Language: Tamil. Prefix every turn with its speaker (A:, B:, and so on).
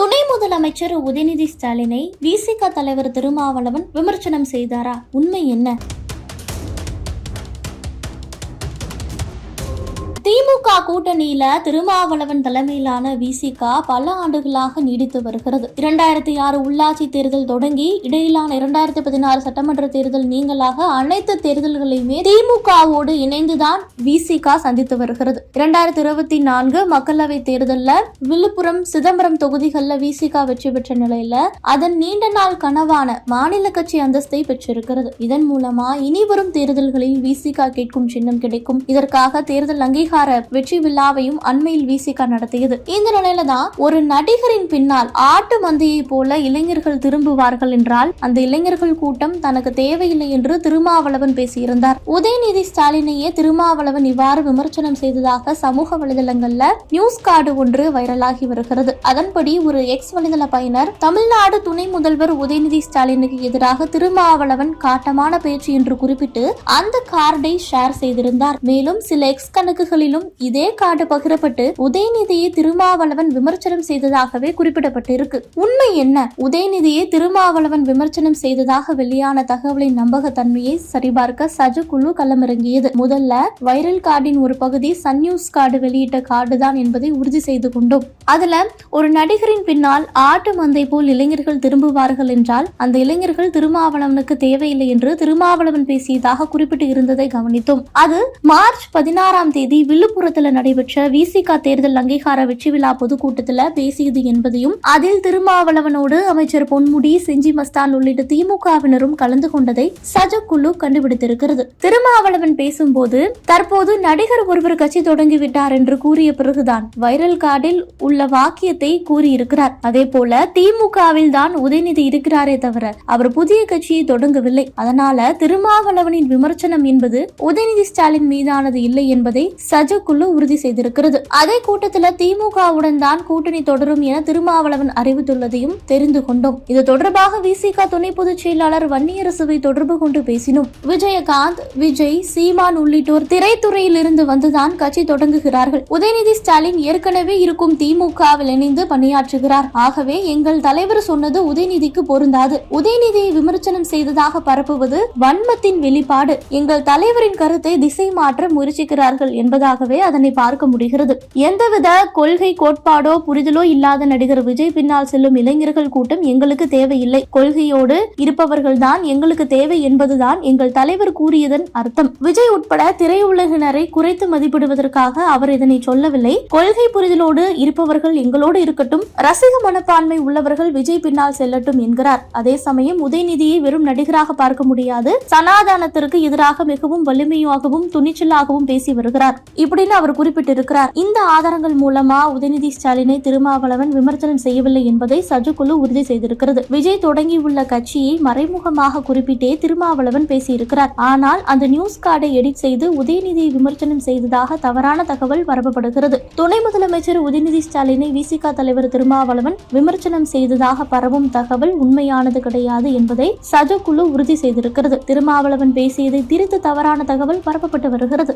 A: துணை முதலமைச்சர் உதயநிதி ஸ்டாலினை விசிக தலைவர் திருமாவளவன் விமர்சனம் செய்தாரா? உண்மை என்ன? திமுக கூட்டணியில திருமாவளவன் தலைமையிலான விசிக பல ஆண்டுகளாக நீடித்து வருகிறது. இரண்டாயிரத்தி ஆறு உள்ளாட்சி தேர்தல் தொடங்கி இடையிலான இரண்டாயிரத்தி பதினாறு சட்டமன்ற தேர்தல் நீங்களாக அனைத்து தேர்தல்களையுமே திமுகவோடு இணைந்துதான் விசிக சந்தித்து வருகிறது. இரண்டாயிரத்தி இருபத்தி நான்கு மக்களவை தேர்தல்ல விழுப்புரம் சிதம்பரம் தொகுதிகளில் விசிக வெற்றி பெற்ற நிலையில அதன் நீண்ட நாள் கனவான மாநில கட்சி அந்தஸ்தை பெற்றிருக்கிறது. இதன் மூலமா இனி வரும் தேர்தல்களில் விசிக கேட்கும் சின்னம் கிடைக்கும். இதற்காக தேர்தல் அங்கீகாரம் அங்கீகார வெற்றி விழாவையும் அண்மையில் விசிக நடத்தியது. இந்த நிலையில தான் ஒரு நடிகரின் பின்னால் ஆட்டு மந்தையை போல இளைஞர்கள் திரும்புவார்கள் என்றால் அந்த இளைஞர்கள் கூட்டம் தனக்கு தேவையில்லை என்று திருமாவளவன் பேசியிருந்தார். உதயநிதி ஸ்டாலினையே திருமாவளவன் இவ்வாறு விமர்சனம் செய்ததாக சமூக வலைதளங்கள்ல நியூஸ் கார்டு ஒன்று வைரலாகி வருகிறது. அதன்படி ஒரு எக்ஸ் வலைதள பயனர் தமிழ்நாடு துணை முதல்வர் உதயநிதி ஸ்டாலினுக்கு எதிராக திருமாவளவன் காட்டமான பேச்சு என்று குறிப்பிட்டு அந்த கார்டை ஷேர் செய்திருந்தார். மேலும் சில எக்ஸ் கணக்குகள் கணக்குகளிலும் இதே காடு பகிரப்பட்டு உதயநிதியை திருமாவளவன் விமர்சனம் செய்ததாகவே குறிப்பிடப்பட்டிருக்கு. உண்மை என்ன? உதயநிதியை திருமாவளவன் விமர்சனம் செய்ததாக வெளியான தகவலின் நம்பகத்தன்மையை சரிபார்க்க சஜ குழு களமிறங்கியது. முதல்ல வைரல் கார்டின் ஒரு பகுதி சன் நியூஸ் கார்டு வெளியிட்ட கார்டு தான் என்பதை உறுதி செய்து கொண்டோம். அதுல ஒரு நடிகரின் பின்னால் ஆட்டு மந்தை போல் இளைஞர்கள் திரும்புவார்கள் என்றால் அந்த இளைஞர்கள் திருமாவளவனுக்கு தேவையில்லை என்று திருமாவளவன் பேசியதாக குறிப்பிட்டு இருந்ததை கவனித்தோம். அது மார்ச் பதினாறாம் தேதி விழுப்புரத்துல நடைபெற்ற விசிகா தேர்தல் அங்கீகார வெற்றி விழா பொதுக்கூட்டத்துல பேசியது என்பதையும் அதில் திருமாவளவனோடு அமைச்சர் பொன்முடி செஞ்சி மஸ்தான் உள்ளிட்ட திமுகவினரும் கலந்து கொண்டதை சஜ குழு கண்டுபிடித்திருக்கிறது. திருமாவளவன் பேசும்போது தற்போது நடிகர் ஒருவர் கட்சி தொடங்கிவிட்டார் என்று கூறிய பிறகுதான் வைரல் கார்டில் உள்ள வாக்கியத்தை கூறியிருக்கிறார். அதே போல திமுகவில் தான் உதயநிதி இருக்கிறாரே தவிர அவர் புதிய கட்சியை தொடங்கவில்லை. அதனால திருமாவளவனின் விமர்சனம் என்பது உதயநிதி ஸ்டாலின் மீதானது இல்லை என்பதை சஜ குழு உறுதி செய்திருக்கிறது. அதே கூட்டத்தில் திமுகவுடன் தான் கூட்டணி தொடரும் என திருமாவளவன் அறிவித்துள்ளதையும் தெரிந்து கொண்டோம். இது தொடர்பாக விசிக துணை பொதுச் செயலாளர் வன்னியரசுவை தொடர்பு கொண்டு பேசினோம். விஜயகாந்த் விஜய் சீமான் உள்ளிட்டோர் திரைத்துறையில் இருந்து வந்துதான் கட்சி தொடங்குகிறார்கள். உதயநிதி ஸ்டாலின் ஏற்கனவே இருக்கும் திமுகவில் இணைந்து பணியாற்றுகிறார். ஆகவே எங்கள் தலைவர் சொன்னது உதயநிதிக்கு பொருந்தாது. உதயநிதியை விமர்சனம் செய்ததாக பரப்புவது வன்மத்தின் வெளிப்பாடு. எங்கள் தலைவரின் கருத்தை திசை மாற்ற முயற்சிக்கிறார்கள் என்பதால் என்பதாகவே அதனை பார்க்க முடிகிறது. எந்தவித கொள்கை கோட்பாடோ புரிதலோ இல்லாத நடிகர் விஜய் பின்னால் செல்லும் இளைஞர்கள் கூட்டம் எங்களுக்கு தேவையில்லை. கொள்கையோடு இருப்பவர்கள்தான் எங்களுக்கு தேவை என்பதுதான் எங்கள் தலைவர் கூறியதன் அர்த்தம். விஜய் உட்பட திரையுலகினரை குறைத்து மதிப்பிடுவதற்காக அவர் இதனை சொல்லவில்லை. கொள்கை புரிதலோடு இருப்பவர்கள் எங்களோடு இருக்கட்டும். ரசிக மனப்பான்மை உள்ளவர்கள் விஜய் பின்னால் செல்லட்டும் என்கிறார். அதே சமயம் உதயநிதியை வெறும் நடிகராக பார்க்க முடியாது. சனாதானத்திற்கு எதிராக மிகவும் வலிமையாகவும் துணிச்சலாகவும் பேசி வருகிறார். இப்படின்னு அவர் குறிப்பிட்டிருக்கிறார். இந்த ஆதாரங்கள் மூலமா உதயநிதி ஸ்டாலினை திருமாவளவன் விமர்சனம் செய்யவில்லை என்பதை சஜுக்குழு உறுதி செய்திருக்கிறது. விஜய் தொடங்கியுள்ள கட்சியை மறைமுகமாக குறிப்பிட்டே திருமாவளவன் பேசியிருக்கிறார். ஆனால் அந்த நியூஸ் கார்டை எடிட் செய்து உதயநிதியை விமர்சனம் செய்ததாக தவறான தகவல் பரப்பப்படுகிறது. துணை முதலமைச்சர் உதயநிதி ஸ்டாலினை விசிக தலைவர் திருமாவளவன் விமர்சனம் செய்ததாக பரவும் தகவல் உண்மையானது கிடையாது என்பதை சஜ குழு உறுதி செய்திருக்கிறது. திருமாவளவன் பேசியதை திரித்து தவறான தகவல் பரப்பப்பட்டு வருகிறது.